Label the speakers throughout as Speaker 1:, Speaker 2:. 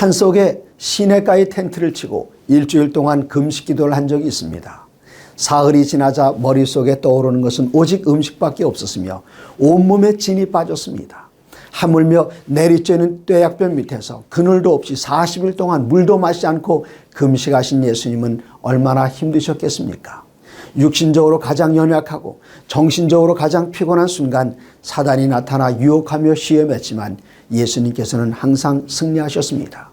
Speaker 1: 산속에 시내가에 텐트를 치고 일주일 동안 금식 기도를 한 적이 있습니다. 사흘이 지나자 머릿속에 떠오르는 것은 오직 음식밖에 없었으며 온몸에 진이 빠졌습니다. 하물며 내리쬐는 뙤약볕 밑에서 그늘도 없이 40일 동안 물도 마시지 않고 금식하신 예수님은 얼마나 힘드셨겠습니까? 육신적으로 가장 연약하고 정신적으로 가장 피곤한 순간 사단이 나타나 유혹하며 시험했지만 예수님께서는 항상 승리하셨습니다.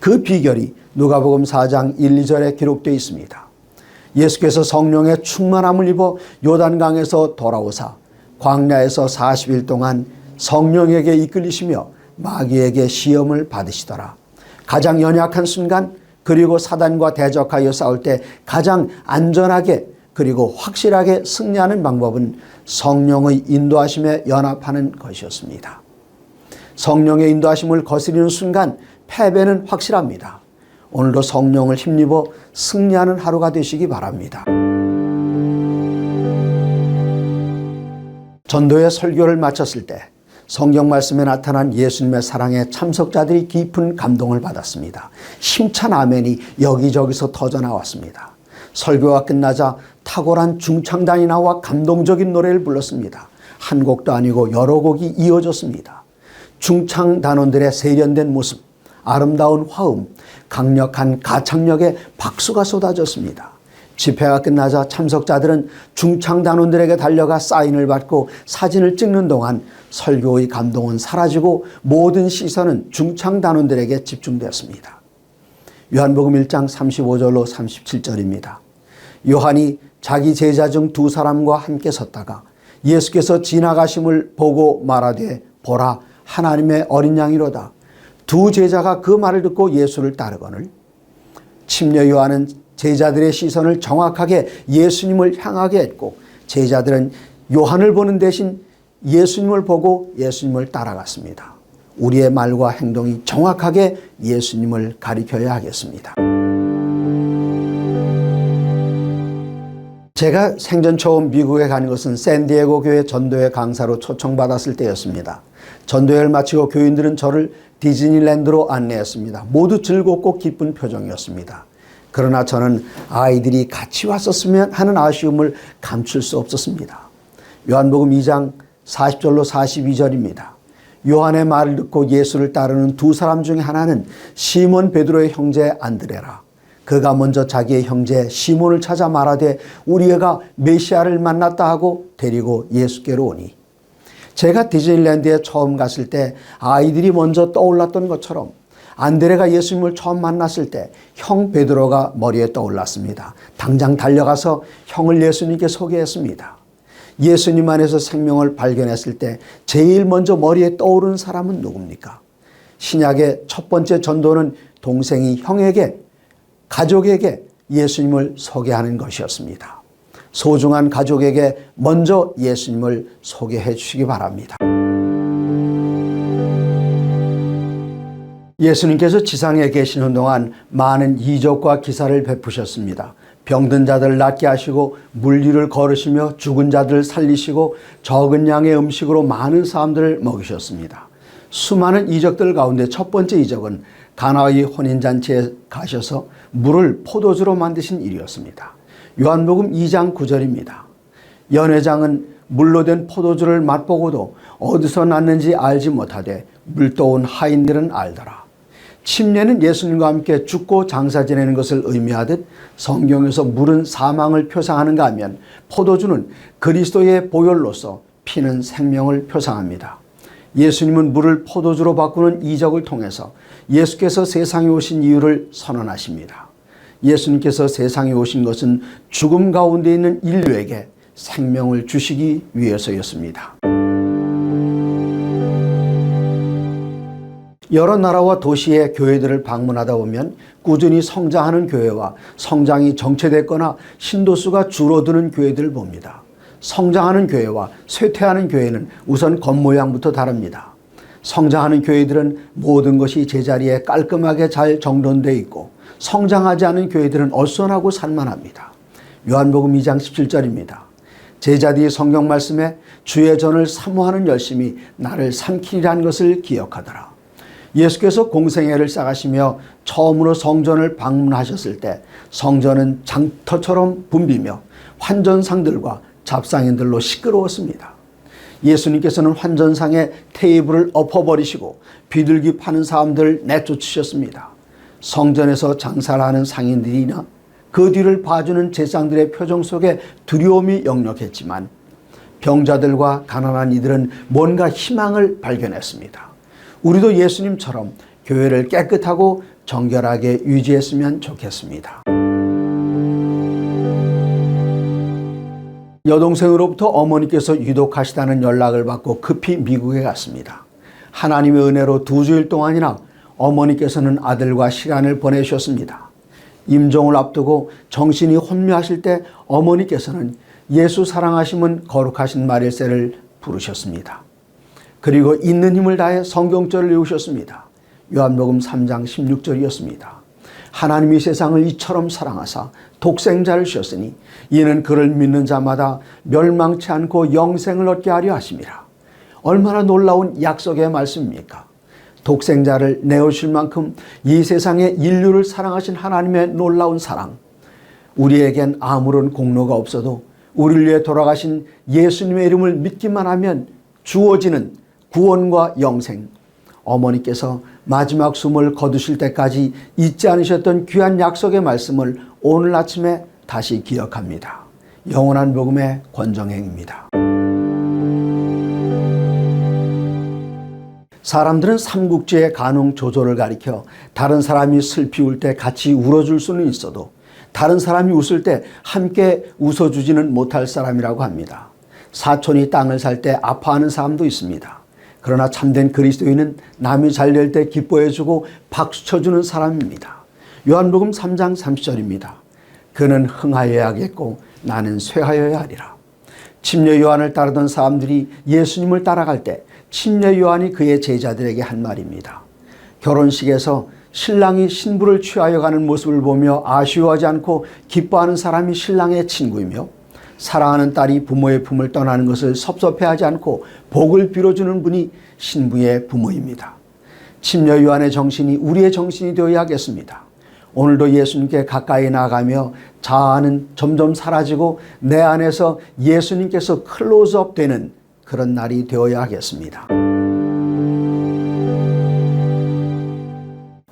Speaker 1: 그 비결이 누가복음 4장 1, 2절에 기록되어 있습니다. 예수께서 성령의 충만함을 입어 요단강에서 돌아오사 광야에서 40일 동안 성령에게 이끌리시며 마귀에게 시험을 받으시더라. 가장 연약한 순간 그리고 사단과 대적하여 싸울 때 가장 안전하게 그리고 확실하게 승리하는 방법은 성령의 인도하심에 연합하는 것이었습니다. 성령의 인도하심을 거스리는 순간 패배는 확실합니다. 오늘도 성령을 힘입어 승리하는 하루가 되시기 바랍니다. 전도의 설교를 마쳤을 때 성경 말씀에 나타난 예수님의 사랑에 참석자들이 깊은 감동을 받았습니다. 힘찬 아멘이 여기저기서 터져 나왔습니다. 설교가 끝나자 탁월한 중창단이 나와 감동적인 노래를 불렀습니다. 한 곡도 아니고 여러 곡이 이어졌습니다. 중창단원들의 세련된 모습, 아름다운 화음, 강력한 가창력에 박수가 쏟아졌습니다. 집회가 끝나자 참석자들은 중창단원들에게 달려가 사인을 받고 사진을 찍는 동안 설교의 감동은 사라지고 모든 시선은 중창단원들에게 집중되었습니다. 요한복음 1장 35절로 37절입니다. 요한이 자기 제자 중 두 사람과 함께 섰다가 예수께서 지나가심을 보고 말하되 보라 하나님의 어린 양이로다. 두 제자가 그 말을 듣고 예수를 따르거늘 침례 요한은 제자들의 시선을 정확하게 예수님을 향하게 했고 제자들은 요한을 보는 대신 예수님을 보고 예수님을 따라갔습니다. 우리의 말과 행동이 정확하게 예수님을 가리켜야 하겠습니다. 제가 생전 처음 미국에 간 것은 샌디에고 교회 전도회 강사로 초청받았을 때였습니다. 전도회를 마치고 교인들은 저를 디즈니랜드로 안내했습니다. 모두 즐겁고 기쁜 표정이었습니다. 그러나 저는 아이들이 같이 왔었으면 하는 아쉬움을 감출 수 없었습니다. 요한복음 2장 40절로 42절입니다. 요한의 말을 듣고 예수를 따르는 두 사람 중에 하나는 시몬 베드로의 형제 안드레라. 그가 먼저 자기의 형제 시몬을 찾아 말하되 우리 애가 메시아를 만났다 하고 데리고 예수께로 오니 제가 디즈니랜드에 처음 갔을 때 아이들이 먼저 떠올랐던 것처럼 안드레가 예수님을 처음 만났을 때 형 베드로가 머리에 떠올랐습니다. 당장 달려가서 형을 예수님께 소개했습니다. 예수님 안에서 생명을 발견했을 때 제일 먼저 머리에 떠오르는 사람은 누굽니까? 신약의 첫 번째 전도는 동생이 형에게 가족에게 예수님을 소개하는 것이었습니다. 소중한 가족에게 먼저 예수님을 소개해 주시기 바랍니다. 예수님께서 지상에 계시는 동안 많은 이적과 기사를 베푸셨습니다. 병든 자들을 낫게 하시고 물리를 걸으시며 죽은 자들을 살리시고 적은 양의 음식으로 많은 사람들을 먹이셨습니다. 수많은 이적들 가운데 첫 번째 이적은 가나의 혼인잔치에 가셔서 물을 포도주로 만드신 일이었습니다. 요한복음 2장 9절입니다. 연회장은 물로 된 포도주를 맛보고도 어디서 났는지 알지 못하되 물떠온 하인들은 알더라. 침례는 예수님과 함께 죽고 장사 지내는 것을 의미하듯 성경에서 물은 사망을 표상하는가 하면 포도주는 그리스도의 보혈로서 피는 생명을 표상합니다. 예수님은 물을 포도주로 바꾸는 이적을 통해서 예수께서 세상에 오신 이유를 선언하십니다. 예수님께서 세상에 오신 것은 죽음 가운데 있는 인류에게 생명을 주시기 위해서였습니다. 여러 나라와 도시의 교회들을 방문하다 보면 꾸준히 성장하는 교회와 성장이 정체됐거나 신도수가 줄어드는 교회들을 봅니다. 성장하는 교회와 쇠퇴하는 교회는 우선 겉모양부터 다릅니다. 성장하는 교회들은 모든 것이 제자리에 깔끔하게 잘 정돈되어 있고 성장하지 않은 교회들은 어수선하고 산만합니다. 요한복음 2장 17절입니다. 제자들이 성경 말씀에 주의 전을 사모하는 열심이 나를 삼키리라는 것을 기억하더라. 예수께서 공생애를 쌓으시며 처음으로 성전을 방문하셨을 때 성전은 장터처럼 붐비며 환전상들과 잡상인들로 시끄러웠습니다. 예수님께서는 환전상의 테이블을 엎어버리시고 비둘기 파는 사람들을 내쫓으셨습니다. 성전에서 장사를 하는 상인들이나 그 뒤를 봐주는 제상들의 표정 속에 두려움이 역력했지만 병자들과 가난한 이들은 뭔가 희망을 발견했습니다. 우리도 예수님처럼 교회를 깨끗하고 정결하게 유지했으면 좋겠습니다. 여동생으로부터 어머니께서 유독하시다는 연락을 받고 급히 미국에 갔습니다. 하나님의 은혜로 두 주일 동안이나 어머니께서는 아들과 시간을 보내셨습니다. 임종을 앞두고 정신이 혼미하실 때 어머니께서는 예수 사랑하심은 거룩하신 마릴세를 부르셨습니다. 그리고 있는 힘을 다해 성경절을 외우셨습니다. 요한복음 3장 16절이었습니다. 하나님이 세상을 이처럼 사랑하사 독생자를 주셨으니 이는 그를 믿는 자마다 멸망치 않고 영생을 얻게 하려 하심이라. 얼마나 놀라운 약속의 말씀입니까? 독생자를 내어주실 만큼 이 세상의 인류를 사랑하신 하나님의 놀라운 사랑. 우리에겐 아무런 공로가 없어도 우리를 위해 돌아가신 예수님의 이름을 믿기만 하면 주어지는 구원과 영생. 어머니께서 마지막 숨을 거두실 때까지 잊지 않으셨던 귀한 약속의 말씀을 오늘 아침에 다시 기억합니다. 영원한 복음의 권정행입니다. 사람들은 삼국지의 간웅 조조를 가리켜 다른 사람이 슬피 울 때 같이 울어줄 수는 있어도 다른 사람이 웃을 때 함께 웃어주지는 못할 사람이라고 합니다. 사촌이 땅을 살 때 아파하는 사람도 있습니다. 그러나 참된 그리스도인은 남이 잘 될 때 기뻐해주고 박수 쳐주는 사람입니다. 요한복음 3장 30절입니다. 그는 흥하여야겠고 나는 쇠하여야 하리라. 침례 요한을 따르던 사람들이 예수님을 따라갈 때 침례 요한이 그의 제자들에게 한 말입니다. 결혼식에서 신랑이 신부를 취하여 가는 모습을 보며 아쉬워하지 않고 기뻐하는 사람이 신랑의 친구이며 사랑하는 딸이 부모의 품을 떠나는 것을 섭섭해하지 않고 복을 빌어주는 분이 신부의 부모입니다. 침례 요한의 정신이 우리의 정신이 되어야 겠습니다. 오늘도 예수님께 가까이 나가며 자아는 점점 사라지고 내 안에서 예수님께서 클로즈업 되는 그런 날이 되어야 하겠습니다.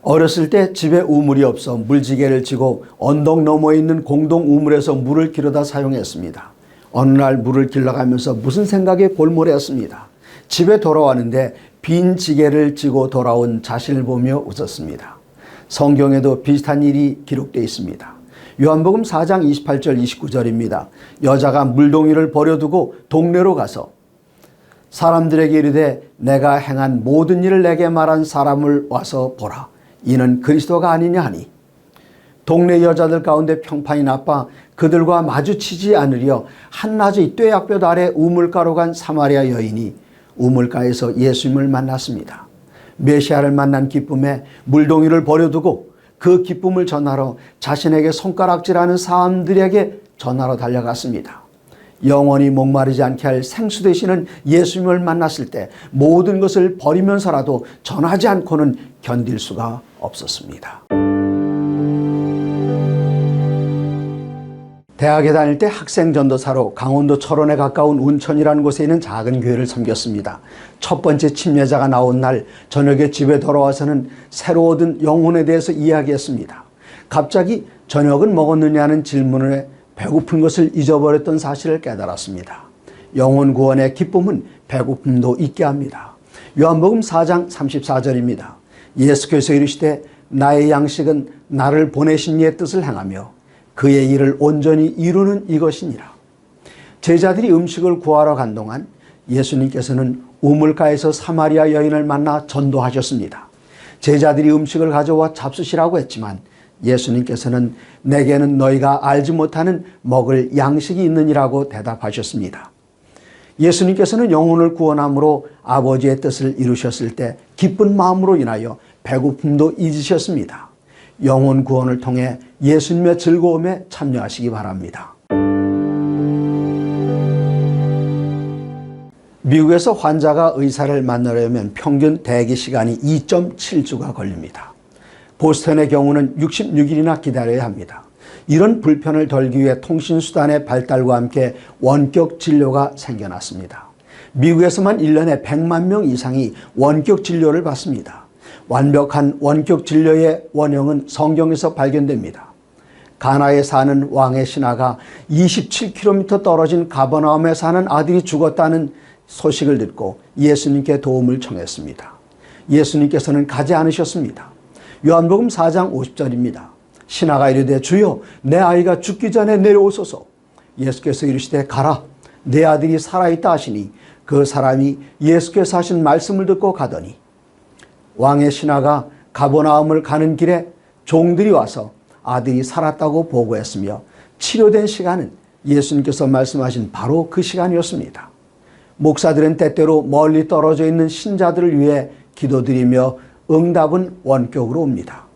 Speaker 1: 어렸을 때 집에 우물이 없어 물지개를 지고 언덕 너머에 있는 공동 우물에서 물을 길어다 사용했습니다. 어느 날 물을 길러가면서 무슨 생각에 골몰했습니다. 집에 돌아왔는데 빈 지게를 지고 돌아온 자신을 보며 웃었습니다. 성경에도 비슷한 일이 기록되어 있습니다. 요한복음 4장 28절 29절입니다. 여자가 물동이를 버려두고 동네로 가서 사람들에게 이르되 내가 행한 모든 일을 내게 말한 사람을 와서 보라. 이는 그리스도가 아니냐 하니 동네 여자들 가운데 평판이 나빠 그들과 마주치지 않으려 한낮의 뙤약볕 아래 우물가로 간 사마리아 여인이 우물가에서 예수님을 만났습니다. 메시아를 만난 기쁨에 물동이를 버려두고 그 기쁨을 전하러 자신에게 손가락질하는 사람들에게 전하러 달려갔습니다. 영원히 목마르지 않게 할 생수 되시는 예수님을 만났을 때 모든 것을 버리면서라도 전하지 않고는 견딜 수가 없었습니다. 대학에 다닐 때 학생 전도사로 강원도 철원에 가까운 운천이라는 곳에 있는 작은 교회를 섬겼습니다. 첫 번째 침례자가 나온 날 저녁에 집에 돌아와서는 새로 얻은 영혼에 대해서 이야기했습니다. 갑자기 저녁은 먹었느냐는 질문에 배고픈 것을 잊어버렸던 사실을 깨달았습니다. 영혼 구원의 기쁨은 배고픔도 있게 합니다. 요한복음 4장 34절입니다. 예수께서 이르시되 나의 양식은 나를 보내신 이의 뜻을 행하며 그의 일을 온전히 이루는 이것이니라. 제자들이 음식을 구하러 간 동안 예수님께서는 우물가에서 사마리아 여인을 만나 전도하셨습니다. 제자들이 음식을 가져와 잡수시라고 했지만 예수님께서는 내게는 너희가 알지 못하는 먹을 양식이 있느니라고 대답하셨습니다. 예수님께서는 영혼을 구원함으로 아버지의 뜻을 이루셨을 때 기쁜 마음으로 인하여 배고픔도 잊으셨습니다. 영혼 구원을 통해 예수님의 즐거움에 참여하시기 바랍니다. 미국에서 환자가 의사를 만나려면 평균 대기 시간이 2.7주가 걸립니다. 보스턴의 경우는 66일이나 기다려야 합니다. 이런 불편을 덜기 위해 통신수단의 발달과 함께 원격 진료가 생겨났습니다. 미국에서만 1년에 100만 명 이상이 원격 진료를 받습니다. 완벽한 원격 진료의 원형은 성경에서 발견됩니다. 가나에 사는 왕의 신하가 27km 떨어진 가버나움에 사는 아들이 죽었다는 소식을 듣고 예수님께 도움을 청했습니다. 예수님께서는 가지 않으셨습니다. 요한복음 4장 50절입니다. 신하가 이르되 주여 내 아이가 죽기 전에 내려오소서. 예수께서 이르시되 가라 내 아들이 살아있다 하시니 그 사람이 예수께서 하신 말씀을 듣고 가더니 왕의 신하가 가보나움을 가는 길에 종들이 와서 아들이 살았다고 보고했으며 치료된 시간은 예수님께서 말씀하신 바로 그 시간이었습니다. 목사들은 때때로 멀리 떨어져 있는 신자들을 위해 기도드리며 응답은 원격으로 옵니다.